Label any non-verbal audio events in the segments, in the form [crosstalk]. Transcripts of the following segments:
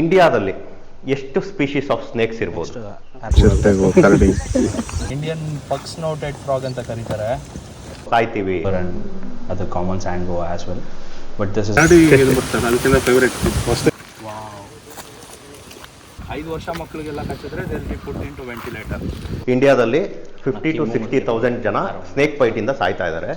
ಇಂಡಿಯಾದಲ್ಲಿ ಎಷ್ಟು species of snakes ಇರ್ಬೋದು? ಇಂಡಿಯನ್ ಪಕ್ಸ್ ನೋಟೆಡ್ ಫ್ರಾಗ್ ಅಂತ ಕರೀತಾರೆ. ಸಾಯ್ತೀವಿ. ಅದು common sand go as well but this is favourite ಐದು ವರ್ಷ ಮಕ್ಕಳಿಗೆಲ್ಲ ಕಚ್ಚಿದ್ರೆ there be put into ventilator ಇಂಡಿಯಾದಲ್ಲಿ ಫಿಫ್ಟಿ ಟು ಸಿಕ್ಸ್ಟಿ ತೌಸಂಡ್ ಜನ ಸ್ನೇಕ್ ಪೈಟಿಂದ ಸಾಯ್ತಾ ಇದ್ದಾರೆ.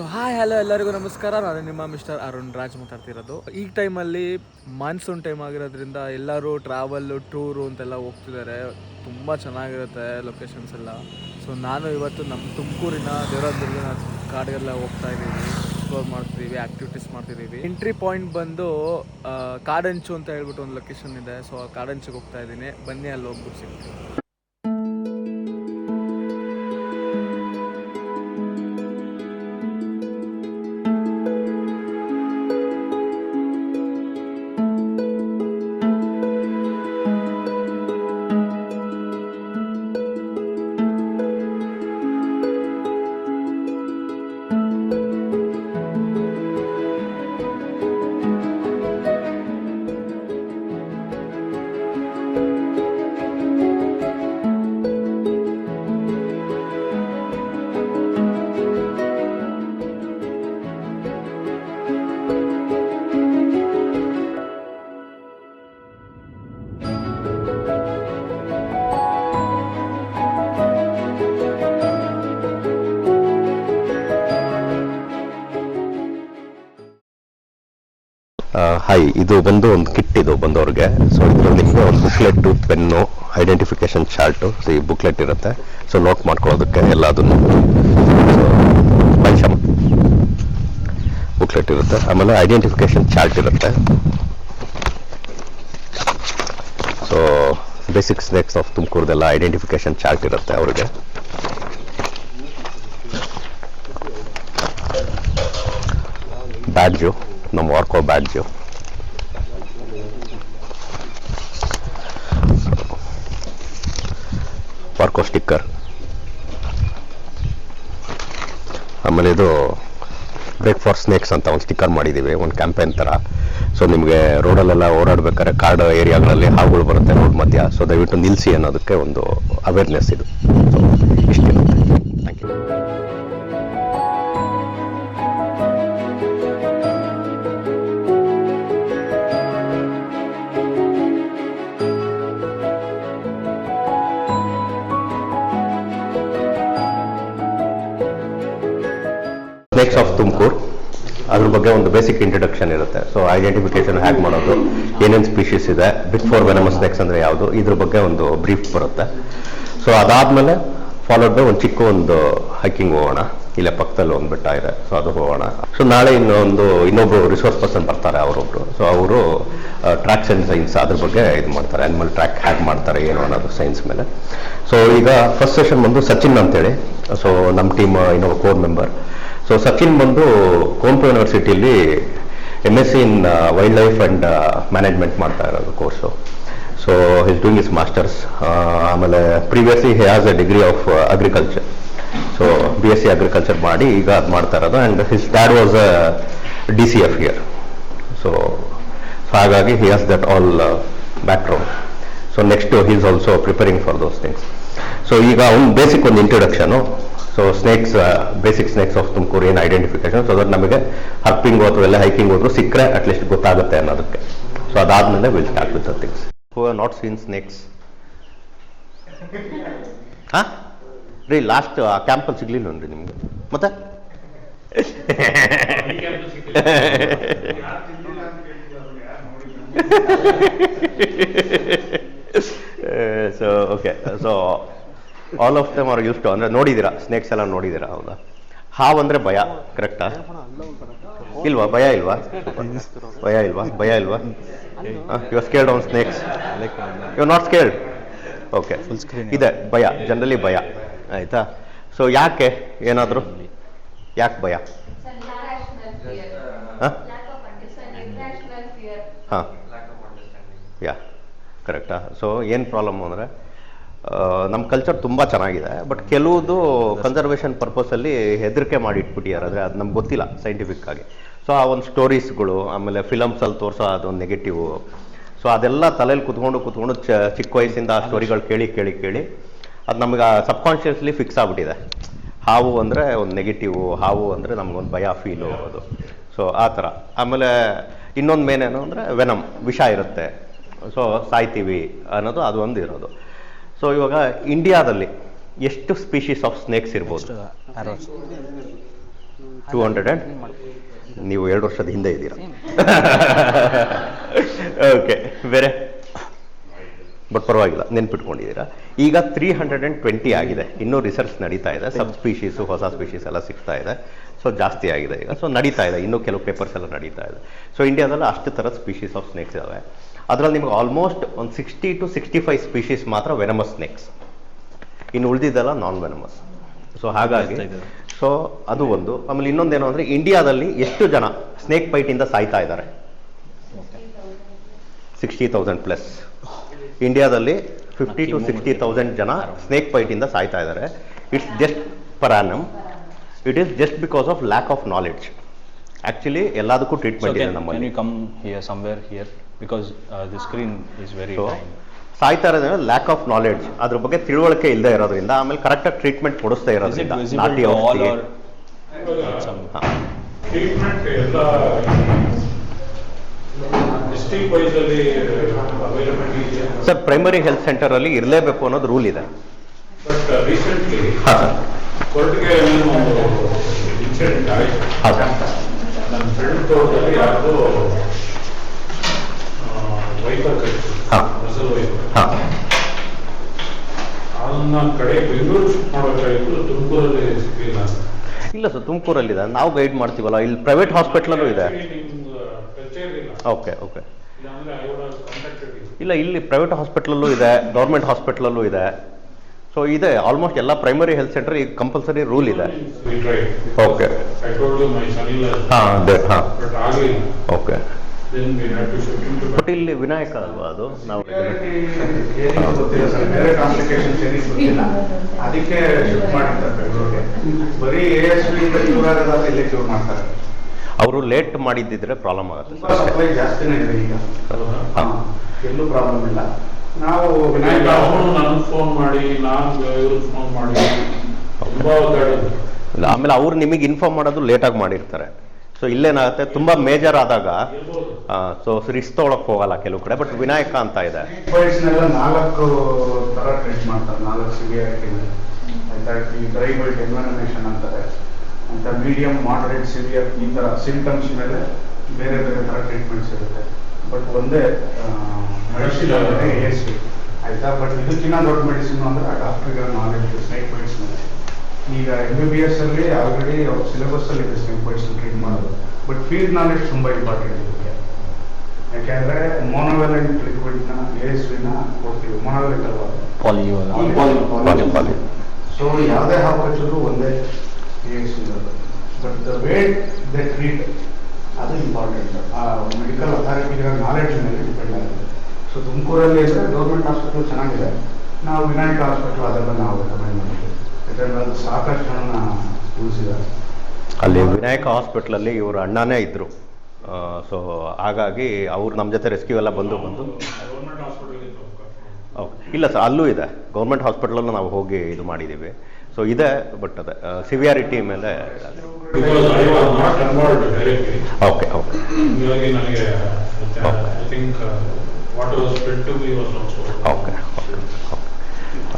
ಸೊ ಹಾಯ್ ಹಲೋ ಎಲ್ಲರಿಗೂ ನಮಸ್ಕಾರ. ನಾನು ನಿಮ್ಮ ಮಿಸ್ಟರ್ ಅರುಣ್ ರಾಜ್ ಮಾತಾಡ್ತಿರೋದು. ಈ ಟೈಮಲ್ಲಿ ಮಾನ್ಸೂನ್ ಟೈಮ್ ಆಗಿರೋದ್ರಿಂದ ಎಲ್ಲರೂ ಟ್ರಾವೆಲ್ಲು ಟೂರು ಅಂತೆಲ್ಲ ಹೋಗ್ತಿದ್ದಾರೆ. ತುಂಬ ಚೆನ್ನಾಗಿರುತ್ತೆ ಲೊಕೇಶನ್ಸ್ ಎಲ್ಲ. ಸೊ ನಾನು ಇವತ್ತು ನಮ್ಮ ತುಮಕೂರಿನ ದೇವರಾದುರ್ಗನ ಕಾಡಿಗೆಲ್ಲ ಹೋಗ್ತಾ ಇದ್ದೀವಿ. ಎಕ್ಸ್ಪ್ಲೋರ್ ಮಾಡ್ತಿದ್ದೀವಿ ಆ್ಯಕ್ಟಿವಿಟೀಸ್ ಮಾಡ್ತಿದ್ದೀವಿ. ಎಂಟ್ರಿ ಪಾಯಿಂಟ್ ಬಂದು ಕಾಡಂಚು ಅಂತ ಹೇಳ್ಬಿಟ್ಟು ಒಂದು ಲೊಕೇಶನ್ ಇದೆ. ಸೊ ಆ ಕಾಡಂಚಿಗೆ ಹೋಗ್ತಾ ಇದ್ದೀನಿ. ಬನ್ನಿ, ಅಲ್ಲಿ ಹೋಗ್ಬಿಟ್ಟು ಸಿಗ್ತೀವಿ ಹಾಯ್ ಇದು ಬಂದು ಒಂದು ಕಿಟ್ ಇದು ಬಂದವ್ರಿಗೆ. ಸೊ ಇದರಲ್ಲಿ ನಿಮಗೆ ಒಂದು booklet pen identification chart so ಈ ಬುಕ್ಲೆಟ್ ಇರುತ್ತೆ. ಸೊ ನೋಟ್ ಮಾಡ್ಕೊಳ್ಳೋದಕ್ಕೆ ಎಲ್ಲದನ್ನು. ಪಂಚಮ್ ಬುಕ್ಲೆಟ್ ಇರುತ್ತೆ. ಆಮೇಲೆ ಐಡೆಂಟಿಫಿಕೇಶನ್ ಚಾರ್ಟ್ ಇರುತ್ತೆ. ಸೊ ಬೇಸಿಕ್ ಸ್ನೇಕ್ಸ್ ಆಫ್ ತುಮಕೂರ್ದೆಲ್ಲ ಐಡೆಂಟಿಫಿಕೇಶನ್ ಚಾರ್ಟ್ ಇರುತ್ತೆ ಅವ್ರಿಗೆ. ಬ್ಯಾಡ್ಜು ನಮ್ಮ ವಾರ್ಕೋ ಬ್ಯಾಡ್ಜು ವಾರ್ಕೋ ಸ್ಟಿಕ್ಕರ್. ಆಮೇಲೆ ಇದು ಬ್ರೇಕ್ ಫಾರ್ ಸ್ನೇಕ್ಸ್ ಅಂತ ಒಂದು ಸ್ಟಿಕ್ಕರ್ ಮಾಡಿದ್ದೀವಿ ಒಂದು ಕ್ಯಾಂಪೇನ್ ಥರ ಸೊ ನಿಮಗೆ ರೋಡಲ್ಲೆಲ್ಲ ಓಡಾಡ್ಬೇಕಾದ್ರೆ ಕಾಡು ಏರಿಯಾಗಳಲ್ಲಿ ಹಾವುಗಳು ಬರುತ್ತೆ ರೋಡ್ ಮಧ್ಯ. ಸೊ ದಯವಿಟ್ಟು ನಿಲ್ಲಿಸಿ ಅನ್ನೋದಕ್ಕೆ ಒಂದು ಅವೇರ್ನೆಸ್ ಇದು. ಸೊ ಆಫ್ ತುಮಕೂರು ಅದ್ರ ಬಗ್ಗೆ ಒಂದು ಬೇಸಿಕ್ ಇಂಟ್ರಡಕ್ಷನ್ ಇರುತ್ತೆ. ಸೊ ಐಡೆಂಟಿಫಿಕೇಶನ್ ಹ್ಯಾಕ್ ಮಾಡೋದು, ಏನೇನು ಸ್ಪೀಶೀಸ್ ಇದೆ ಬಿಗ್ ಫೋರ್ ವೆನಮಸ್ ನೆಕ್ಸ್ ಅಂದ್ರೆ ಯಾವುದು, ಇದ್ರ ಬಗ್ಗೆ ಒಂದು ಬ್ರೀಫ್ ಬರುತ್ತೆ. ಸೊ ಅದಾದಮೇಲೆ ಫಾಲೋಡ್ ಬೈ ಒಂದು ಚಿಕ್ಕ ಒಂದು ಹೈಕಿಂಗ್ ಹೋಗೋಣ. ಇಲ್ಲೇ ಪಕ್ಕದಲ್ಲಿ ಒಂದು ಬೆಟ್ಟ ಇದೆ ಸೊ ಅದು ಹೋಗೋಣ. ಸೊ ನಾಳೆ ಇನ್ನೊಂದು, ಇನ್ನೊಬ್ರು ರಿಸೋರ್ಸ್ ಪರ್ಸನ್ ಬರ್ತಾರೆ ಅವರೊಬ್ರು. ಸೊ ಅವರು ಟ್ರ್ಯಾಕ್ಸ್ ಆ್ಯಂಡ್ ಸೈನ್ಸ್ ಅದ್ರ ಬಗ್ಗೆ ಇದು ಮಾಡ್ತಾರೆ ಆ್ಯನಿಮಲ್ ಟ್ರ್ಯಾಕ್ ಹ್ಯಾಕ್ ಮಾಡ್ತಾರೆ ಏನು ಅನ್ನೋದು ಸೈನ್ಸ್ ಮೇಲೆ. ಸೊ ಈಗ ಫಸ್ಟ್ ಸೆಷನ್ ಬಂದು ಸಚಿನ್ ಅಂತೇಳಿ. ಸೊ ನಮ್ಮ ಟೀಮ್ ಇನ್ನೊಬ್ಬ ಕೋರ್ ಮೆಂಬರ್ ಸೊ ಸಚಿನ್ ಬಂದು ಕೋಂಪು ಯೂನಿವರ್ಸಿಟಿಯಲ್ಲಿ M S C in wildlife and management ಮಾಡ್ತಾ ಇರೋದು course so his doing is masters ಆಮೇಲೆ previously he has a degree of agriculture so B S C agriculture ಮಾಡಿ ಈಗ ಅದು ಮಾಡ್ತಾ ಇರೋದು and his dad was a D C F year so ಹಾಗಾಗಿ he has that all background so next he is also preparing for those things so ಈಗ ಒಂದು basic ಒಂದು introduction so snakes basic snakes of Tumakuru ಏನು identification so ಅದ್ರ ನಮಗೆ ಹರ್ಪಿಂಗ್ ಅಥವಾ ಎಲ್ಲ hiking ಹೋದ್ರು ಸಿಕ್ಕರೆ ಅಟ್ಲೀಸ್ಟ್ ಗೊತ್ತಾಗುತ್ತೆ ಅನ್ನೋದಕ್ಕೆ. ಸೊ ಅದಾದ್ಮೇಲೆ will start with things who not seen snakes ಹಾ ರೀ ಲಾಸ್ಟ್ ಆ ಕ್ಯಾಂಪಲ್ಲಿ ಸಿಗ್ಲಿಲ್ಲ ರೀ ನಿಮ್ಗೆ? ಮತ್ತೆ? So okay so all of them are use to ಅಂದರೆ ನೋಡಿದ್ದೀರಾ ಸ್ನೇಕ್ಸ್ ಎಲ್ಲ ನೋಡಿದ್ದೀರಾ ಹೌದಾ? ಹಾವು ಅಂದರೆ ಭಯ ಕರೆಕ್ಟಾ ಇಲ್ವಾ? ಭಯ ಇಲ್ವಾ? ಭಯ ಇಲ್ವಾ? ಭಯ ಇಲ್ವಾ? You are scaled on snakes you not scaled okay ಇದೆ ಭಯ ಜನರಲಿ ಭಯ. ಆಯ್ತಾ? ಸೊ ಯಾಕೆ ಏನಾದರೂ? ಯಾಕೆ ಭಯ. ಹಾಂ? ಯಾ ಕರೆಕ್ಟಾ ಸೊ ಏನು ಪ್ರಾಬ್ಲಮ್ ಅಂದರೆ ನಮ್ಮ ಕಲ್ಚರ್ ತುಂಬ ಚೆನ್ನಾಗಿದೆ ಬಟ್ ಕೆಲವುದು ಕನ್ಸರ್ವೇಷನ್ ಪರ್ಪಸಲ್ಲಿ ಹೆದರಿಕೆ ಮಾಡಿ ಇಟ್ಬಿಟ್ಟಿದ್ದಾರೆ ಅಂದರೆ ಅದು ನಮ್ಗೆ ಗೊತ್ತಿಲ್ಲ ಸೈಂಟಿಫಿಕ್ ಆಗಿ. ಸೊ ಆ ಒಂದು ಸ್ಟೋರೀಸ್ಗಳು ಆಮೇಲೆ ಫಿಲಮ್ಸಲ್ಲಿ ತೋರಿಸೋ ಅದೊಂದು ನೆಗೆಟಿವ್ ಸೊ ಅದೆಲ್ಲ ತಲೆಯಲ್ಲಿ ಕುತ್ಕೊಂಡು ಕುತ್ಕೊಂಡು ಚ, ಚಿಕ್ಕ ವಯಸ್ಸಿಂದ ಆ ಸ್ಟೋರಿಗಳು ಕೇಳಿ ಕೇಳಿ ಕೇಳಿ ಅದು ನಮ್ಗೆ ಸಬ್ಕಾನ್ಷಿಯಸ್ಲಿ ಫಿಕ್ಸ್ ಆಗ್ಬಿಟ್ಟಿದೆ. ಹಾವು ಅಂದರೆ ಒಂದು ನೆಗೆಟಿವ್ ಹಾವು ಅಂದರೆ ನಮಗೊಂದು ಭಯ ಫೀಲು ಅದು. ಸೊ ಆ ಥರ. ಆಮೇಲೆ ಇನ್ನೊಂದು ಮೇನ್ ಏನು ಅಂದರೆ, ವೆನಮ್, ವಿಷ ಇರುತ್ತೆ. ಸೊ ಸಾಯ್ತೀವಿ ಅನ್ನೋದು ಅದು ಒಂದು ಇರೋದು. ಸೊ ಇವಾಗ ಇಂಡಿಯಾದಲ್ಲಿ ಎಷ್ಟು ಸ್ಪೀಶೀಸ್ ಆಫ್ ಸ್ನೇಕ್ಸ್ ಇರ್ಬೋದು. ಟೂ ಹಂಡ್ರೆಡ್ ಆ್ಯಂಡ್ ನೀವು ಎರಡು ವರ್ಷದ ಹಿಂದೆ ಇದ್ದೀರಾ? ಓಕೆ [laughs] ಬೇರೆ? ಬಟ್ ಪರವಾಗಿಲ್ಲ ನೆನ್ಪಿಟ್ಕೊಂಡಿದ್ದೀರಾ? ಈಗ ತ್ರೀ ಹಂಡ್ರೆಡ್ ಆ್ಯಂಡ್ ಟ್ವೆಂಟಿ ಆಗಿದೆ. ಇನ್ನೂ ರಿಸರ್ಚ್ ನಡೀತಾ ಇದೆ. ಸಬ್ ಸ್ಪೀಶೀಸು ಹೊಸ ಸ್ಪೀಶೀಸ್ ಎಲ್ಲ ಸಿಗ್ತಾ ಇದೆ. ಸೊ ಜಾಸ್ತಿ ಆಗಿದೆ ಈಗ. ಸೊ ನಡೀತಾ ಇದೆ. ಇನ್ನೂ ಕೆಲವು ಪೇಪರ್ಸ್ ಎಲ್ಲ ನಡೀತಾ ಇದೆ. ಸೊ ಇಂಡಿಯಾದಲ್ಲಿ ಅಷ್ಟು ಥರ ಸ್ಪೀಶೀಸ್ ಆಫ್ ಸ್ನೇಕ್ಸ್ ಇದಾವೆ. ಅದರಲ್ಲಿ ನಿಮ್ಗೆ ಆಲ್ಮೋಸ್ಟ್ ಒಂದು sixty to sixty five species ಮಾತ್ರ ವೆನಮಸ್ ಸ್ನೇಕ್ಸ್ ಇನ್ನು ಉಳಿದಿದ್ದೆಲ್ಲ ನಾನ್ ವೆನಮಸ್ ಸೊ ಹಾಗಾಗಿ ಸೊ ಅದು ಒಂದು. ಆಮೇಲೆ ಇನ್ನೊಂದೇನು ಅಂದರೆ ಇಂಡಿಯಾದಲ್ಲಿ ಎಷ್ಟು ಜನ ಸ್ನೇಕ್ ಬೈಟಿಂದ ಸಾಯ್ತಾ ಇದ್ದಾರೆ? ಸಿಕ್ಸ್ಟಿ ತೌಸಂಡ್ ಪ್ಲಸ್ ಇಂಡಿಯಾದಲ್ಲಿ ಫಿಫ್ಟಿ ಟು ಸಿಕ್ಸ್ಟಿ ತೌಸಂಡ್ ಜನ ಸ್ನೇಕ್ ಬೈಟಿಂದ ಸಾಯ್ತಾ ಇದ್ದಾರೆ. It's just per annum it is just because of lack of knowledge actually ಎಲ್ಲದಕ್ಕೂ ಟ್ರೀಟ್ಮೆಂಟ್ ಇದೆ ನಮ್ಮಲ್ಲಿ. Come here somewhere somewhere here because screen is very. ಸಾಯ್ತಾ ಇರೋದ್ರೆ ಲ್ಯಾಕ್ ಆಫ್ ನಾಲೆಡ್ಜ್ ಅದ್ರ ಬಗ್ಗೆ ತಿಳುವಳಿಕೆ ಇಲ್ಲದೆ ಇರೋದ್ರಿಂದ ಆಮೇಲೆ ಕರೆಕ್ಟಾಗಿ ಟ್ರೀಟ್ಮೆಂಟ್ ಕೊಡಿಸ್ತಾ Is it ಇರೋದ್ರಿಂದ ನಾಟಿ some? ಟ್ರೀಟ್ಮೆಂಟ್ ಎಲ್ಲ ಸರ್ ಪ್ರೈಮರಿ ಹೆಲ್ತ್ ಸೆಂಟರ್ ಅಲ್ಲಿ ಇರಲೇಬೇಕು ಅನ್ನೋದು ರೂಲ್ ಇದೆ. ರೀಸೆಂಟ್ಲಿ ಹಾ ಸರ್ ಕೊರಟಿಗೆ ಒಂದು ಇನ್ಸಿಡೆಂಟ್ ಆಯ್ತು ಹಾ. ಸರ್ ಹಾ. ಶಿಫ್ಟ್ ಮಾಡಬೇಕಾಗಿತ್ತು ತುಮಕೂರಲ್ಲಿ ಇದೆ ಇಲ್ಲ ಸರ್ ತುಮಕೂರಲ್ಲಿದೆ. ನಾವು ಗೈಡ್ ಮಾಡ್ತೀವಲ್ಲ ಇಲ್ಲಿ ಪ್ರೈವೇಟ್ ಹಾಸ್ಪಿಟ್ಲಲ್ಲೂ ಇದೆ. ಇಲ್ಲ ಓಕೆ ಓಕೆ ಇಲ್ಲ ಇಲ್ಲಿ ಪ್ರೈವೇಟ್ ಹಾಸ್ಪಿಟ್ಲಲ್ಲೂ ಇದೆ ಗೌರ್ಮೆಂಟ್ ಹಾಸ್ಪಿಟ್ಲಲ್ಲೂ ಇದೆ. ಸೊ ಇದೆ ಆಲ್ಮೋಸ್ಟ್ ಎಲ್ಲ ಪ್ರೈಮರಿ ಹೆಲ್ತ್ ಸೆಂಟರ್ ಈಗ ಕಂಪಲ್ಸರಿ ರೂಲ್ ಇದೆ. ಓಕೆ. ಅದೇ ಹಾ. ಓಕೆ ಬಟ್ ಇಲ್ಲಿ ವಿನಾಯಕ ಅಲ್ವಾ ಅದು? ನಾವು ಏನಿಗೂ ಗೊತ್ತಿಲ್ಲ ಬೇರೆ ಕಾಂಪ್ಲಿಕೇಶನ್ಸ್ ಏನಿಗೂ ಗೊತ್ತಿಲ್ಲ. ಅದಕ್ಕೆ ಶಿಫ್ಟ್ ಮಾಡಿರ್ತಾರೆ ಬೆಂಗಳೂರಿಗೆ. ಬರೀ ಎ ಎಸ್ ಬಿ ಕ್ಯೂರ್ ಆಗೋದಾದ್ರೆ ಇಲ್ಲೇ ಕ್ಯೂರ್ ಮಾಡ್ತಾರೆ. ಅವರು ಲೇಟ್ ಮಾಡಿದ್ದಿದ್ರೆ ಪ್ರಾಬ್ಲಮ್ ಆಗುತ್ತೆ. ಸಪ್ಲೈ ಜಾಸ್ತಿನೇ ಇದೆ ಈಗ. ಹಾ. ಎಲ್ಲೂ ಪ್ರಾಬ್ಲಮ್ ಇಲ್ಲ. ನಾವು ವಿನಾಯಕ ನನಗೆ ಫೋನ್ ಮಾಡಿ ನಾನು ಇವ್ರಿಗೆ ಫೋನ್ ಮಾಡಿ. ತುಂಬಾ ಒದ್ದಾಡಿದ್ರು. ಇಲ್ಲ, ಆಮೇಲೆ ಅವ್ರು ನಿಮಗೆ ಇನ್ಫಾರ್ಮ್ ಮಾಡೋದು ಲೇಟಾಗಿ ಮಾಡಿರ್ತಾರೆ. ಸೊ ಇಲ್ಲೇನಾಗುತ್ತೆ? ತುಂಬ ಮೇಜರ್ ಆದಾಗ ಸೊ ರಿಸ್ಕ್ ತೊಗೊಳಕ್ ಹೋಗಲ್ಲ ಕೆಲವು ಕಡೆ ಬಟ್ ವಿನಾಯಕ ಅಂತ ಇದೆ. ನಾಲ್ಕು ತರ ಟ್ರೀಟ್ ಮಾಡ್ತಾರೆ. ನಾಲ್ಕು ಸಿವಿಯಾರಿಟಿ ಆಯ್ತಾ? ಈ ಡ್ರೈ ಬೈಟ್ ಎನ್ವೈರನೇಷನ್ ಅಂತಾರೆ. ಅಂತ ಮೀಡಿಯಂ ಮಾಡರೇಟ್ ಸಿವಿಯರ್ ಈ ತರ ಸಿಂಟಮ್ಸ್ ಮೇಲೆ ಬೇರೆ ಬೇರೆ ತರ ಟ್ರೀಟ್ಮೆಂಟ್ಸ್ ಇರುತ್ತೆ. ಬಟ್ ಒಂದೇ ಮೆಡಿಸಿನ್ ಎ ಎಸ್ ಆಯಿತಾ? ಬಟ್ ಇದಕ್ಕಿಂತ ದೊಡ್ಡ ಮೆಡಿಸಿನ್ ಅಂದ್ರೆ ಡಾಕ್ಟರ್ಗಳ ನಾಲೆಜ್ ಸ್ನೇಕ್ ಮೇಲೆ ಈಗ ಎಂ ಬಿ ಬಿ ಎಸ್ ಅಲ್ಲಿ ಆಲ್ರೆಡಿ ಸಿಲೆಬಸ್ ಅಲ್ಲಿ ಇದೆ ಸ್ಟೆಮ್ ಪಾಯಿಂಟ್ಸ್ ಟ್ರೀಟ್ ಮಾಡೋದು. ಬಟ್ ಫೀಲ್ಡ್ ನಾಲೆಜ್ ತುಂಬಾ ಇಂಪಾರ್ಟೆಂಟ್ ಇದಕ್ಕೆ ಯಾಕೆಂದ್ರೆ ಮೋನೋವೆಲೆಂಟ್ ಲಿಕ್ವಿಡ್ನ ಎ ಎಸ್ ವಿನ ಕೊಡ್ತೀವಿ. ಮೋನೋವೆಲೆಂಟ್ ಅಲ್ವಾ? ಪಾಲಿ ಪಾಲಿ ಸೊ ಯಾವುದೇ ಹಾವು ಕಚ್ಚಿದ್ರು ಒಂದೇ A S but the wait the treat ಅದು ಇಂಪಾರ್ಟೆಂಟ್ ಆ ಮೆಡಿಕಲ್ ಅಥಾರಿಟಿಗಳ ನಾಲೆಡ್ಜ್ ಮೇಲೆ ಡಿಪೆಂಡ್ ಆಗುತ್ತೆ. ಸೊ ತುಮಕೂರಲ್ಲಿ ಅಂದರೆ ಗೌರ್ಮೆಂಟ್ ಹಾಸ್ಪಿಟಲ್ ಚೆನ್ನಾಗಿದೆ. ನಾವು ವಿನಾಯಕ ಹಾಸ್ಪಿಟಲ್ ಅದೆಲ್ಲ ನಾವು ರೆಕಮೆಂಡ್ ಮಾಡ್ತೀವಿ. ಸಾಕಷ್ಟು ಜನನ ಉಳಿಸಿದ್ದಾರೆ. ಅಲ್ಲಿ ವಿನಾಯಕ ಹಾಸ್ಪಿಟ್ಲಲ್ಲಿ ಇವ್ರ ಅಣ್ಣನೇ ಇದ್ರು. ಸೊ ಹಾಗಾಗಿ ಅವ್ರು ನಮ್ಮ ಜೊತೆ ರೆಸ್ಕ್ಯೂ ಎಲ್ಲ ಬಂದು ಬಂದು. Hospital okay. ಇಲ್ಲ ಸರ್ ಅಲ್ಲೂ ಇದೆ. ಗೌರ್ಮೆಂಟ್ ಹಾಸ್ಪಿಟ್ಲಲ್ಲೂ ನಾವು ಹೋಗಿ ಇದು ಮಾಡಿದ್ದೀವಿ. ಸೊ ಇದೆ ಬಟ್ ಅದೇ ಸಿವಿಯಾರಿಟಿ ಮೇಲೆ ಓಕೆ ಓಕೆ. ಓಕೆ. ಹೀಗಾಗಿ ನನಗೆ I think what was spread to be was also okay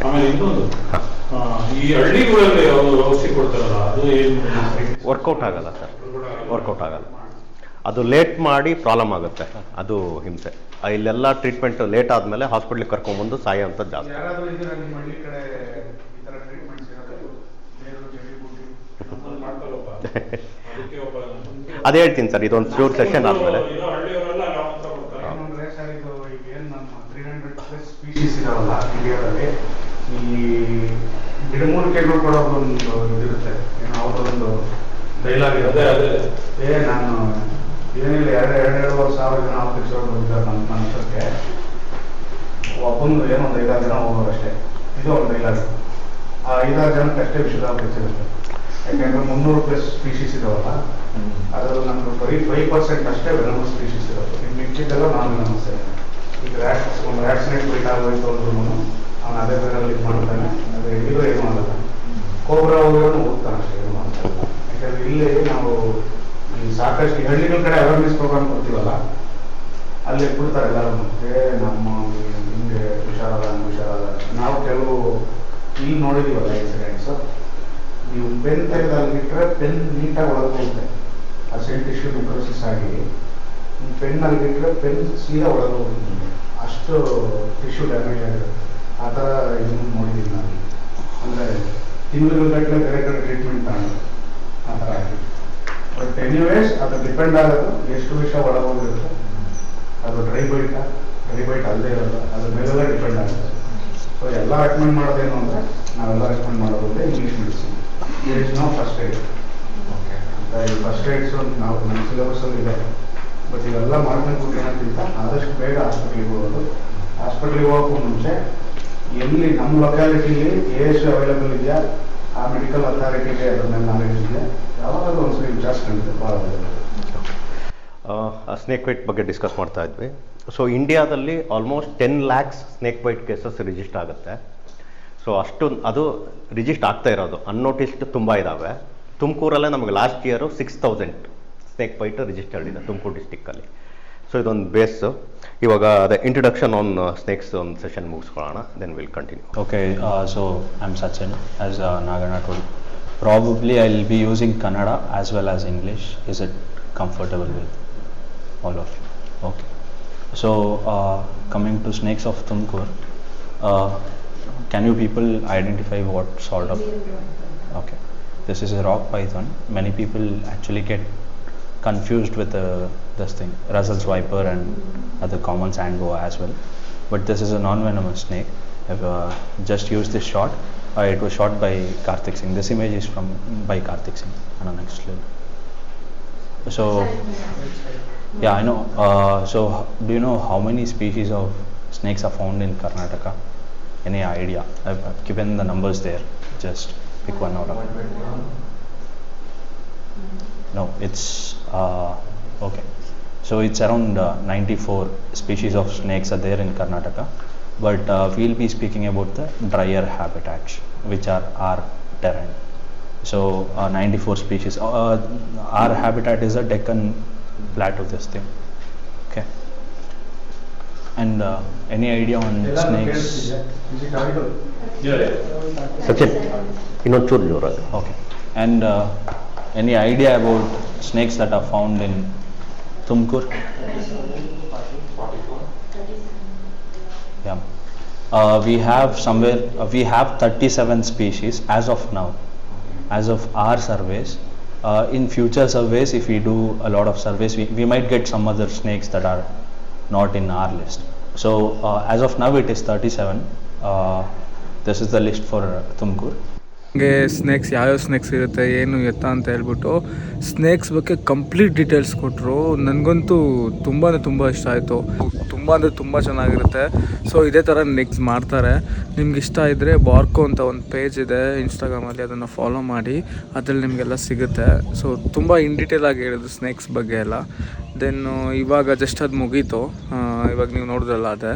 ಆಮೇಲೆ ಇನ್ನೊಂದು ಹಾ. ಆ, ಈ ಹಳ್ಳಿಗಳಲ್ಲಿ ಅವರು ಔಷಧಿ ಕೊಡ್ತಾರಲ್ಲ ಅದು ಏನು ವರ್ಕೌಟ್ ಆಗಲ್ಲ ಸರ್. ವರ್ಕೌಟ್ ಆಗಲ್ಲ. ಅದು ಲೇಟ್ ಮಾಡಿ ಪ್ರಾಬ್ಲಮ್ ಆಗುತ್ತೆ. ಅದು ಹಿಂಸೆ. ಇಲ್ಲೆಲ್ಲ ಟ್ರೀಟ್ಮೆಂಟ್ ಲೇಟ್ ಆದಮೇಲೆ ಹಾಸ್ಪಿಟ್ಲಿಗೆ ಕರ್ಕೊಂಬಂದು ಸಾಯೋಂಥದ್ದು ಜಾಸ್ತಿ. [laughs] ಅದೇ ಹೇಳ್ತೀನಿ ಸರ್ ಇದೊಂದು ಫ್ಯೂರ್ ಸೆಷನ್ ಆದಮೇಲೆ. ಈ ಗಿಡಮೂಲಿಕೆಗಳು ಕೂಡ ಒಂದು ಇದಿರುತ್ತೆ ಏನೋ ಒಂದು ಡೈಲಾಗ್ ಅದೇ ಇರುತ್ತೆ. ಅದೇ ಏ ನಾನು ಏನಿಲ್ಲ ಎರಡು ಎರಡೆರಡುವರೆ ಸಾವಿರ ಜನ ಆಫೀಸರ್ ಬಂದಿದ್ದಾರೆ ನನ್ನ ಮನಸ್ಸಕ್ಕೆ. ಒಬ್ಬಂದು ಏನೋ ಒಂದು ಐದಾರು ಜನ ಹೋಗೋರು ಅಷ್ಟೇ. ಇದು ಒಂದು ಡೈಲಾಗ್ ಆ ಐದಾರು ಜನಕ್ಕೆ ಅಷ್ಟೇ ವಿಷಯದ ಇರುತ್ತೆ ಯಾಕೆಂದ್ರೆ ಮುನ್ನೂರು ಪ್ಲಸ್ ಸ್ಪೀಶೀಸ್ ಇದಾವಲ್ಲ ಅದರಲ್ಲಿ ನಮ್ಗೆ ಬರೀ ಫೈವ್ ಪರ್ಸೆಂಟ್ ಅಷ್ಟೇ ವೆನಮಸ್ ಸ್ಪೀಶೀಸ್ ಇರೋದು. ಇನ್ನು ಮಿಕ್ಕಿದ್ದೆಲ್ಲ ನಾನು ವೆನಮಸ್ ಈಗ ರ್ಯಾಟ್ಸ್ ಒಂದು ರ್ಯಾಟ್ಸ್ ನೆಟ್ ಬೈಟ್ ಆಗೋಯ್ತು ಅಂದ್ರೂ ಅವನು ಅದೇ ಬೇರಲ್ಲಿ ಇದು ಮಾಡ್ತಾನೆ. ಅದು ಎಲ್ಲಿಗೂ ಏನು ಮಾಡಲ್ಲ. ಕೋಬ್ರಾ ಹೋಗೋನು ಹೋಗ್ತಾನೆ ಅಷ್ಟೇ ಏನು ಮಾಡ್ತಾನೆ. ಯಾಕಂದ್ರೆ ಇಲ್ಲಿ ನಾವು ಸಾಕಷ್ಟು ಹಳ್ಳಿಗಳ ಕಡೆ ಅವೇರ್ನೆಸ್ ಪ್ರೋಗ್ರಾಮ್ ಕೊಡ್ತೀವಲ್ಲ, ಅಲ್ಲಿ ಕೊಡ್ತಾರೆ ಎಲ್ಲರೂ. ಮತ್ತೆ ನಮ್ಮ ಹಿಂಗೆ ಹುಷಾರಲ್ಲ ಹುಷಾರಲ್ಲ. ನಾವು ಕೆಲವು ಇಲ್ಲಿ ನೋಡಿದೀವಲ್ಲ ಇನ್ಸಿಡೆಂಟ್ಸ್ ನೀವು ಪೆನ್ ತೆಗೆದು ಅಲ್ಲಿಟ್ರೆ ಪೆನ್ ನೀಟಾಗಿ ಒಳಗೆ ಹೋಗುತ್ತೆ ಆ ಸೆಂಟ್ ಟಿಶ್ಯೂ ಪ್ರೋಸೆಸ್ ಆಗಿ ಪೆನ್ ಅಲ್ಲಿಟ್ರೆ ಪೆನ್ ಸೀದಾ ಒಳಗೆ ಹೋಗುತ್ತೆ ಅಷ್ಟು ಟಿಶ್ಯೂ ಡ್ಯಾಮೇಜ್ ಆಗಿರುತ್ತೆ. ಆ ಥರ ಇದನ್ನು ನೋಡಿದ್ದೀನಿ ನಾನು. ಅಂದರೆ ತಿಂಗಳುಗಟ್ಟಲೆ ಬೇರೆ ಕಡೆ ಟ್ರೀಟ್ಮೆಂಟ್ ತಗೊಂಡು ಆ ಥರ ಆಗಿ ಬಟ್ ಎನಿವೇಸ್ ಅದು ಡಿಪೆಂಡ್ ಆಗೋದು, ಎಷ್ಟು ವಿಷಯ ಒಳಗೋಗಿರುತ್ತೆ ಅದು ಡ್ರೈ ಬೈಟ ಡ್ರೈ ಬೈಟ್ ಅಲ್ಲೇ ಇರಲ್ಲ ಅದ್ರ ಮೇಲೆಲ್ಲ ಡಿಪೆಂಡ್ ಆಗುತ್ತೆ. ಸೊ ಎಲ್ಲ ರೆಕಮೆಂಡ್ ಮಾಡೋದೇನು ಅಂದರೆ, ನಾವೆಲ್ಲ ರೆಕಮೆಂಡ್ ಮಾಡೋದು English medicine is no first aid okay ಈ ಫಸ್ಟ್ ಏಡ್ಸ್ ನಾವು ನಮ್ಮ ಸಿಲೆಬಸ್ಸಲ್ಲಿ ಇದೆ. ಬಟ್ ಇವೆಲ್ಲ ಮಾಡ್ಕೊಂಡು ಕೂತ್ಕೊಳ್ಳೋಕ್ಕಿಂತ ಆದಷ್ಟು ಬೇಗ ಹಾಸ್ಪಿಟ್ಲಿಗೆ ಹೋಗೋದು. ಹಾಸ್ಪಿಟ್ಲಿಗೆ ಹೋಗೋಕ್ಕೂ ಮುಂಚೆ ಎಲ್ಲಿ ನಮ್ಮ ಲೊಕ್ಯಾಲಿಟಿಲಿ ಎಷ್ಟು ಅವೈಲೇಬಲ್ ಇದೆಯಾ, ಆ ಮೆಡಿಕಲ್ ಅಥಾರಿಟಿಗೆ ಅದನ್ನ ನಾಲೆಜ್ ಇದೆಯಾ ಯಾವಾಗಲೂ ಒಂದ್ಸರಿ ವಿಚಾರಿಸ್ಕೊಂಡಿದ್ದೆ ಭಾಳ ಸ್ನೇಕ್ ಬೈಟ್ ಬಗ್ಗೆ ಡಿಸ್ಕಸ್ ಮಾಡ್ತಾ ಇದ್ವಿ. ಸೊ ಇಂಡಿಯಾದಲ್ಲಿ almost ten lakhs snake bite cases register ಆಗುತ್ತೆ. ಸೊ ಅಷ್ಟು, ಅದು ರಿಜಿಸ್ಟರ್ ಆಗ್ತಾ ಇರೋದು. ಅನ್ನೋಟಿಸ್ಡ್ ತುಂಬ ಇದ್ದಾವೆ ತುಮಕೂರಲ್ಲೇ ನಮಗೆ last year six thousand snake bite registered ಇದೆ ತುಮಕೂರು ಡಿಸ್ಟಿಕ್ಕಲ್ಲಿ ಸೊ ಇದೊಂದು ಬೇಸ್ ಇವಾಗ ಅದೇ ಇಂಟ್ರಡಕ್ಷನ್ ಆನ್ ಸ್ನೇಕ್ಸ್ ಒಂದು session ಮುಗಿಸ್ಕೊಳ್ಳೋಣ then we'll continue Okay, uh, so I'm Sachin, as uh, Nagana told. Probably I'll be using Kannada as well as English. Is it comfortable with all of you? Okay. So, uh, coming to snakes of Tumkur, uh, can you people identify what sort of? Okay, this is a rock python. Many people actually get confused with uh, this thing, Russell's viper and other common sand boa as well. But this is a non-venomous snake. I've uh, just used this shot. Uh, it was shot by Karthik Singh. This image is from by Karthik Singh on a next level. So, yeah, I know. Uh, so, do you know how many species of snakes are found in Karnataka? Any idea? I've, I've given the numbers there. Just pick one out of No, it's uh, okay. So it's around uh, 94 species of snakes are there in Karnataka, but uh, we'll be speaking about the drier habitats, which are our terrain. So uh, 94 species. Uh, our habitat is a Deccan plateau. This thing, okay. And uh, any idea on snakes? Sachin ಇನ್ನೊಂದು ಚೂರು ಜೋರಾಗಿ Okay. And uh, any idea about snakes that are found in Tumkur? Yeah. Uh, we have somewhere, uh, we have 37 species as of now, as of our surveys. Uh, in future surveys, if we do a lot of surveys, we, we might get some other snakes that are not in our list. So, uh, as of now, it is 37. Uh, this is the list for Tumkur. ಹಂಗೆ snakes ಯಾವ್ಯಾವ snakes ಇರುತ್ತೆ, ಏನು ಎತ್ತ ಅಂತ ಹೇಳ್ಬಿಟ್ಟು snakes ಬಗ್ಗೆ complete details ಕೊಟ್ಟರು ನನಗಂತೂ ತುಂಬಾ ತುಂಬ ಇಷ್ಟ ಆಯಿತು. ತುಂಬ ಅಂದರೆ ತುಂಬ ಚೆನ್ನಾಗಿರುತ್ತೆ. ಸೊ ಇದೇ ಥರ ನೆಕ್ಸ್ ಮಾಡ್ತಾರೆ. ನಿಮ್ಗೆ ಇಷ್ಟ ಇದ್ದರೆ ಬಾರ್ಕೋ ಅಂತ ಒಂದು ಪೇಜ್ ಇದೆ ಇನ್ಸ್ಟಾಗ್ರಾಮಲ್ಲಿ ಅದನ್ನು ಫಾಲೋ ಮಾಡಿ. ಅದರಲ್ಲಿ ನಿಮಗೆಲ್ಲ ಸಿಗುತ್ತೆ. ಸೊ ತುಂಬ ಇನ್ ಡೀಟೇಲ್ ಆಗಿ ಹೇಳಿದ್ರು ಸ್ನೇಕ್ಸ್ ಬಗ್ಗೆ ಎಲ್ಲ. ದೆನ್ನು ಇವಾಗ ಜಸ್ಟ್ ಅದು ಮುಗೀತು. ಇವಾಗ ನೀವು ನೋಡಿದ್ರಲ್ಲ ಅದೇ.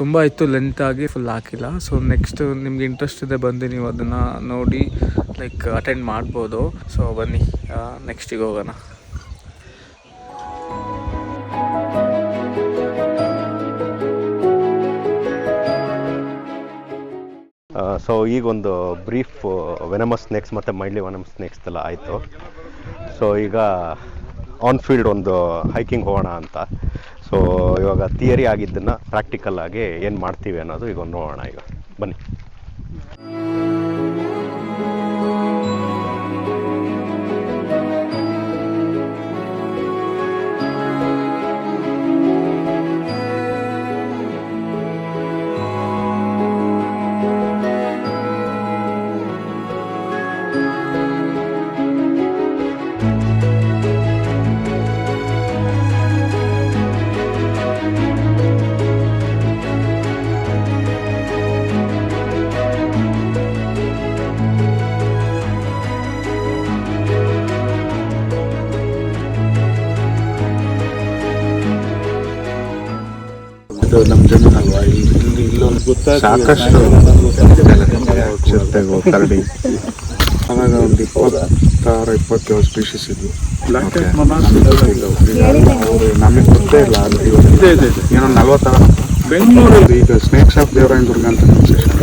ತುಂಬ ಇತ್ತು ಲೆಂತಾಗಿ ಫುಲ್ ಹಾಕಿಲ್ಲ. ಸೊ ನೆಕ್ಸ್ಟ್ ನಿಮ್ಗೆ ಇಂಟ್ರೆಸ್ಟ್ ಇದೆ, ಬಂದು ನೀವು ಅದನ್ನು ನೋಡಿ ಲೈಕ್ ಅಟೆಂಡ್ ಮಾಡ್ಬೋದು. ಸೊ ಬನ್ನಿ. ನೆಕ್ಸ್ಟಿಗೆ ಹೋಗೋಣ. ಸೊ ಈಗೊಂದು ಬ್ರೀಫ್ ವೆನಮಸ್ ಸ್ನೇಕ್ಸ್ ಮತ್ತು ಮೈಲಿ ವೆನಮಸ್ ಸ್ನೇಕ್ಸ್ ಎಲ್ಲ ಆಯಿತು. ಸೊ ಈಗ ಆನ್ ಫೀಲ್ಡ್ ಒಂದು ಹೈಕಿಂಗ್ ಹೋಗೋಣ ಅಂತ. ಸೊ ಇವಾಗ ಥಿಯರಿ ಆಗಿದ್ದನ್ನು ಪ್ರಾಕ್ಟಿಕಲ್ ಆಗಿ ಏನು ಮಾಡ್ತೀವಿ ಅನ್ನೋದು ಈಗ ನೋಡೋಣ ಈಗ. ಬನ್ನಿ. ಸಾಕಷ್ಟು ಚಿರತೆಗಳು ಕರಡಿ ಆವಾಗ ಒಂದು ಇಪ್ಪತ್ತಾರು ಇಪ್ಪತ್ತೇಳು ಸ್ಪೀಶೀಸ್ ಇದ್ವು. ನಮಗೆ ಗೊತ್ತೇ ಇಲ್ಲ ಅದು ಇದೆ ಇದೆ ಏನೋ ನಲ್ವತ್ತಾರು. ಬೆಂಗಳೂರಲ್ಲಿ ಈಗ ಸ್ನೇಕ್ಸ್ ಆಫ್ ದೇವರಾಯನ ದುರ್ಗ ಅಂತ ಸ್ಟೇಷನ್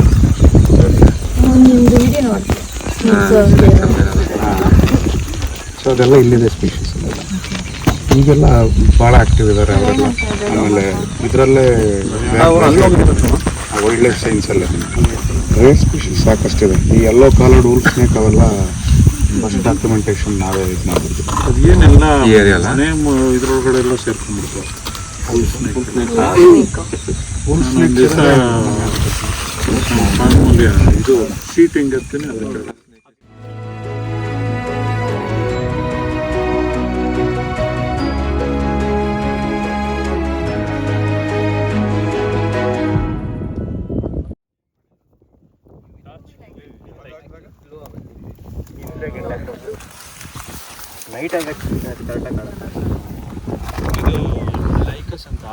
ಸೊ ಅದೆಲ್ಲ ಇಲ್ಲಿದೆ ಇದೆ ಈಗೆಲ್ಲ ಭಾಳ ಆಕ್ಟಿವ್ ಇದ್ದಾರೆ ಅವರೆಲ್ಲ. ಆಮೇಲೆ ಇದರಲ್ಲೇ ವೈಲ್ಡ್ ಲೈಫ್ ಸೈನ್ಸಲ್ಲೇ ರೇರ್ ಸ್ಪೀಶೀಸ್ ಸಾಕಷ್ಟಿದೆ ಈ ಎಲ್ಲೋ ಕಾಲರ್ಡ್ ಉಲ್ ಸ್ನೇಕ್ ಅವೆಲ್ಲ ಫಸ್ಟ್ ಡಾಕ್ಯುಮೆಂಟೇಶನ್ ನಾವೇ ಇದು ಮಾಡಿದ್ವಿ ಅದು ಏನೆಲ್ಲ area ಅಲ್ಲ? ಮನೆ ಮ- ಇದ್ರೊಳಗಡೆ ಎಲ್ಲ ಸ್ನೇಕ್ ಮಾಮೂಲಿ ಇದು ಶೀಟ್ ಹೆಂಗಿರ್ತೀನಿ ಅದಕ್ಕೆ ಇದು ಲೈಕಸ್ ಅಂತ.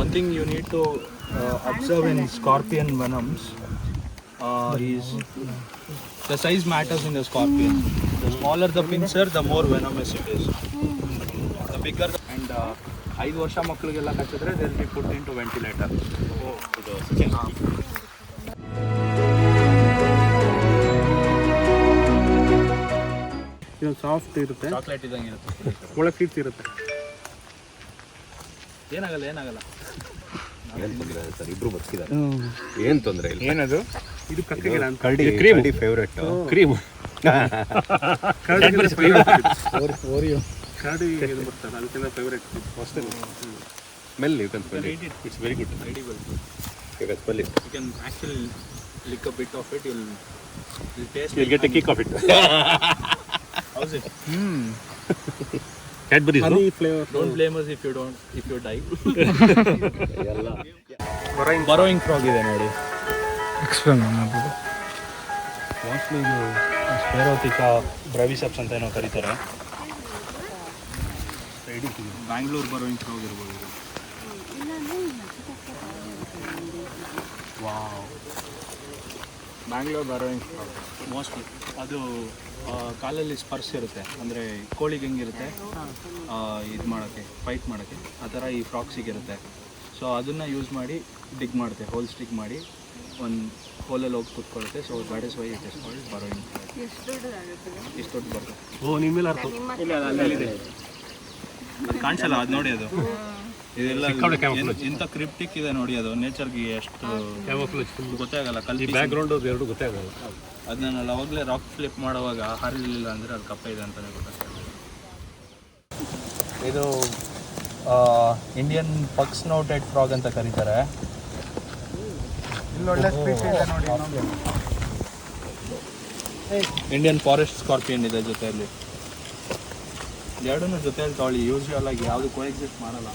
One thing you need to observe in scorpion venoms is the size matters in the scorpion the smaller the pincer the more venomous it is the bigger and ಐದು ವರ್ಷ ಮಕ್ಕಳಿಗೆಲ್ಲ ಕಚ್ಚಿದ್ರೆ they'll be put into ventilator ಇದು soft ಇರುತ್ತೆ. Chocolate ಇದ್ದಂಗೆ ಇರುತ್ತೆ. ಒಳಗೆ kit ಇರುತ್ತೆ. ಏನಾಗಲ್ಲ ಏನಾಗಲ್ಲ. ಏನು ತೊಂದರೆ ಇಲ್ಲ ಸರ್ ಇಬ್ರು ಬದುಕಿದ್ದಾರೆ. ಏನು ತೊಂದರೆ ಇಲ್ಲ. ಏನದು? ಇದು ಕತ್ತಿಗೆ ಅಂತ ಕ್ರೀಮ್ ಡಿ ಫೇವ್ರೆಟ್ ಕ್ರೀಮ್ ಕರಡಿ ಇದು ಬರ್ತದೆ ಅದಕ್ಕಿಂತ favourite first smell you can smell it's very good edible you can smell it you can of it you bit taste will get a kick of it how's it Cadbury's honey flavour don't blame us if you don't if you die. [laughs] [laughs] Burrowing frog ಇದೆ ನೋಡಿ. Explain ಮಾಡ್ಬೋದು. Mostly ಇದು ಸ್ಪೇರೋತಿಕಾ ಬ್ರವಿಸಪ್ಸ್ ಅಂತ ಏನೋ ಕರೀತಾರೆ. Bangalore burrowing frog ಇರ್ಬೋದು. Wow Bangalore burrowing frog mostly ಅದು ಕಾಲಲ್ಲಿ ಸ್ಪರ್ಶ ಇರುತ್ತೆ. ಅಂದರೆ ಕೋಳಿಗೆ ಹೆಂಗಿರುತ್ತೆ? ಇದು ಮಾಡೋಕ್ಕೆ ಫೈಟ್ ಮಾಡೋಕ್ಕೆ. ಆ ಥರ ಈ ಫ್ರಾಕ್ಸಿಗಿರುತ್ತೆ ಸೊ ಅದನ್ನು ಯೂಸ್ ಮಾಡಿ ಡಿಗ್ ಮಾಡುತ್ತೆ. ಹೋಲ್ ಸ್ಟಿಕ್ ಮಾಡಿ ಒಂದು ಹೋಲಲ್ಲಿ ಹೋಗಿ ಕುತ್ಕೊಳ್ಳುತ್ತೆ. So that is why it is called burrowing ಇಷ್ಟು ದೊಡ್ಡ ಬರುತ್ತೆ ಓ ನಿಮ್ಮ ಮೇಲೆ ಇಲ್ಲ ಅದು ಕಾಣಿಸಲ್ಲ ಅದು ನೋಡಿ ಅದು. ಇದೆಲ್ಲ ಎಂತ- ಎಂತ ಕ್ರಿಪ್ಟಿಕ್ ಇದೆ ನೋಡಿ ಅದು. ನೇಚರ್ಗೆ ಎಷ್ಟು ಗೊತ್ತಾಗಲ್ಲ ಕಲ್ಪಿ ಬ್ಯಾಕ್ಗ್ರೌಂಡ್ ಎರಡು ಗೊತ್ತಾಗಲ್ಲ ಅದನ್ನ ನಾನು ಅವಾಗಲೇ ರಾಕ್ ಫ್ಲಿಪ್ ಮಾಡುವಾಗ ಹರಿಲಿಲ್ಲ ಅಂದರೆ ಅದು ಕಪ್ಪ ಇದೆ ಅಂತಲೇ ಗೊತ್ತಾಗ್ತದೆ. ಇದು ಇಂಡಿಯನ್ ಪಕ್ಸ್ ನೋಟೆಡ್ ಫ್ರಾಗ್ ಅಂತ ಕರೀತಾರೆ. ಇಂಡಿಯನ್ ಫಾರೆಸ್ಟ್ ಸ್ಕಾರ್ಪಿಯನ್ ಇದೆ ಜೊತೆಯಲ್ಲಿ. ಎರಡನ್ನೂ ಜೊತೆಯಲ್ಲಿ ತಗೊಳ್ಳಿ ಯೂಸ್ವಲ್ ಆಗಿ ಯಾವುದು ಕೋಎಕ್ಸಿಸ್ಟ್ ಮಾಡಲ್ಲ.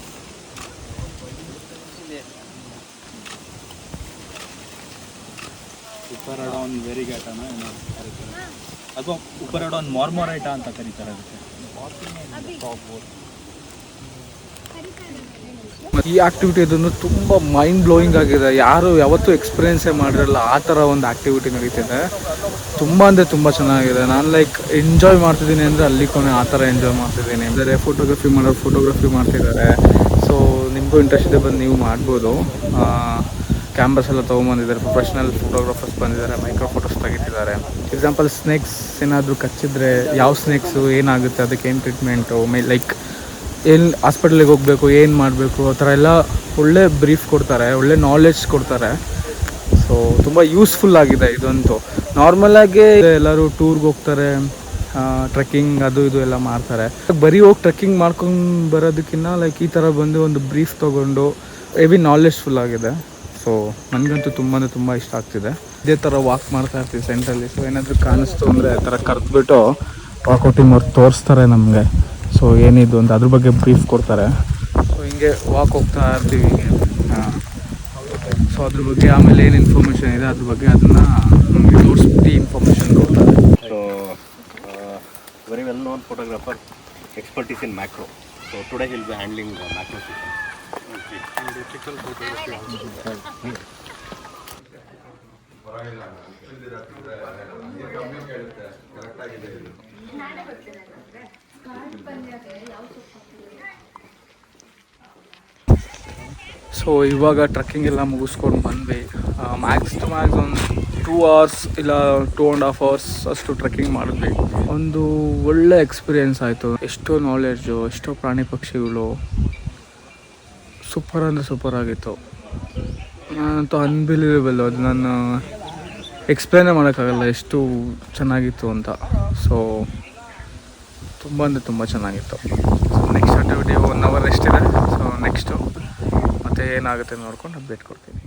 ಉಪರಡಾನ್ ಏನೋ ಕರೀತಾರೆ. ಅಥವಾ ಅಂತ ಕರೀತಾರೆ ಅದಕ್ಕೆ. ಈ ಆಕ್ಟಿವಿಟಿ ಇದನ್ನು ತುಂಬ ಮೈಂಡ್ ಬ್ಲೋಯಿಂಗ್ ಆಗಿದೆ. ಯಾರು ಯಾವತ್ತೂ ಎಕ್ಸ್ಪೀರಿಯನ್ಸ್ ಮಾಡಿರಲ್ಲ ಆ ಥರ ಒಂದು ಆಕ್ಟಿವಿಟಿ ನಡೀತಿದೆ. ತುಂಬ ಅಂದರೆ ತುಂಬ ಚೆನ್ನಾಗಿದೆ. ನಾನು ಲೈಕ್ ಎಂಜಾಯ್ ಮಾಡ್ತಿದ್ದೀನಿ ಅಂದರೆ ಅಲ್ಲಿ ಕೊನೆ ಆ ಥರ ಎಂಜಾಯ್ ಮಾಡ್ತಿದ್ದೀನಿ. ಅಂದರೆ ಫೋಟೋಗ್ರಫಿ ಮಾಡೋರು ಫೋಟೋಗ್ರಫಿ ಮಾಡ್ತಿದ್ದಾರೆ. ಸೊ ನಿಮಗೂ ಇಂಟ್ರೆಸ್ಟ್ ಇದೆ ಬಂದು ನೀವು ಮಾಡ್ಬೋದು. ಕ್ಯಾಮ್ರಸ್ ಎಲ್ಲ ತೊಗೊಂಬಂದಿದ್ದಾರೆ. ಪ್ರೊಫೆಷ್ನಲ್ ಫೋಟೋಗ್ರಾಫರ್ಸ್ ಬಂದಿದ್ದಾರೆ. ಮೈಕ್ರೋ ಫೋಟೋಸ್ ತೆಗಿತಿದ್ದಾರೆ. ಎಕ್ಸಾಂಪಲ್ ಸ್ನೇಕ್ಸ್ ಏನಾದರೂ ಕಚ್ಚಿದ್ರೆ ಯಾವ ಸ್ನೇಕ್ಸು ಏನಾಗುತ್ತೆ? ಅದಕ್ಕೆ ಏನು ಟ್ರೀಟ್ಮೆಂಟು ಮೈ ಲೈಕ್ ಏನು ಹಾಸ್ಪಿಟ್ಲಿಗೆ ಹೋಗಬೇಕು, ಏನು ಮಾಡಬೇಕು? ಆ ಥರ ಎಲ್ಲ ಒಳ್ಳೆ ಬ್ರೀಫ್ ಕೊಡ್ತಾರೆ. ಒಳ್ಳೆ ನಾಲೆಜ್ ಕೊಡ್ತಾರೆ. ಸೊ ತುಂಬ ಯೂಸ್ಫುಲ್ ಆಗಿದೆ ಇದಂತೂ. ನಾರ್ಮಲಾಗಿ ಎಲ್ಲರೂ ಟೂರ್ಗೆ ಹೋಗ್ತಾರೆ. ಟ್ರೆಕ್ಕಿಂಗ್ ಅದು ಇದು ಎಲ್ಲ ಮಾಡ್ತಾರೆ. ಬರೀ ಹೋಗಿ ಟ್ರೆಕ್ಕಿಂಗ್ ಮಾಡ್ಕೊಂಡು ಬರೋದಕ್ಕಿಂತ ಲೈಕ್ ಈ ಥರ ಬಂದು ಒಂದು ಬ್ರೀಫ್ ತೊಗೊಂಡು ಹೆವಿ ನಾಲೆಜ್ಫುಲ್ ಆಗಿದೆ. ಸೊ ನನಗಂತೂ ತುಂಬಾ ತುಂಬ ಇಷ್ಟ ಆಗ್ತಿದೆ. ಇದೇ ಥರ ವಾಕ್ ಮಾಡ್ತಾ ಇರ್ತೀವಿ ಸೆಂಟ್ರಲ್ಲಿ ಸೊ ಏನಾದರೂ ಕಾಣಿಸ್ತು ಅಂದರೆ ಆ ಥರ ಕರೆದ್ಬಿಟ್ಟು ವಾಕೌಟಿಂಗ್ ಅವ್ರು ತೋರಿಸ್ತಾರೆ ನಮಗೆ. ಸೊ ಏನಿದು ಅಂತ ಅದ್ರ ಬಗ್ಗೆ ಬ್ರೀಫ್ ಕೊಡ್ತಾರೆ. ಸೊ ಹಿಂಗೆ ವಾಕ್ ಹೋಗ್ತಾ ಇರ್ತೀವಿ ಸೊ ಅದ್ರ ಬಗ್ಗೆ ಆಮೇಲೆ ಏನು ಇನ್ಫಾರ್ಮೇಷನ್ ಇದೆ ಅದ್ರ ಬಗ್ಗೆ ಅದನ್ನು ನಮಗೆ ತೋರಿಸ್ಬಿಟ್ಟು ಇನ್ಫಾರ್ಮೇಷನ್ ಕೊಡ್ತಾರೆ. So very well known photographer expertise in macro so today will be handling macro so ಇವಾಗ ಟ್ರಕ್ಕಿಂಗ್ ಎಲ್ಲ ಮುಗಿಸ್ಕೊಂಡು ಬಂದ್ವಿ. ಮ್ಯಾಕ್ಸ್ ಟು ಮ್ಯಾಕ್ಸ್ ಒಂದು ಟೂ ಅವರ್ಸ್ ಇಲ್ಲ ಟೂ ಆ್ಯಂಡ್ ಹಾಫ್ ಅವರ್ಸ್ ಅಷ್ಟು ಟ್ರೆಕ್ಕಿಂಗ್ ಮಾಡಿದ್ವಿ. ಒಂದು ಒಳ್ಳೆ ಎಕ್ಸ್ಪೀರಿಯೆನ್ಸ್ ಆಯಿತು. ಎಷ್ಟೋ ನಾಲೆಡ್ಜು ಎಷ್ಟೋ ಪ್ರಾಣಿ ಪಕ್ಷಿಗಳು ಸೂಪರ್ ಅಂದರೆ ಸೂಪರ್ ಆಗಿತ್ತು. ನಾನಂತೂ ಅನ್ಬಿಲೀವೇಬಲ್ ಅದು ನಾನು ಎಕ್ಸ್ಪ್ಲೇನೇ ಮಾಡೋಕ್ಕಾಗಲ್ಲ ಎಷ್ಟು ಚೆನ್ನಾಗಿತ್ತು ಅಂತ. ಸೊ ತುಂಬ ಅಂದರೆ ತುಂಬ ಚೆನ್ನಾಗಿತ್ತು. So next activity one hour ಎಷ್ಟಿದೆ ಸೊ ನೆಕ್ಸ್ಟು ಮತ್ತೆ ಏನಾಗುತ್ತೆ ನೋಡ್ಕೊಂಡು ಅಪ್ಡೇಟ್ ಕೊಡ್ತೀನಿ.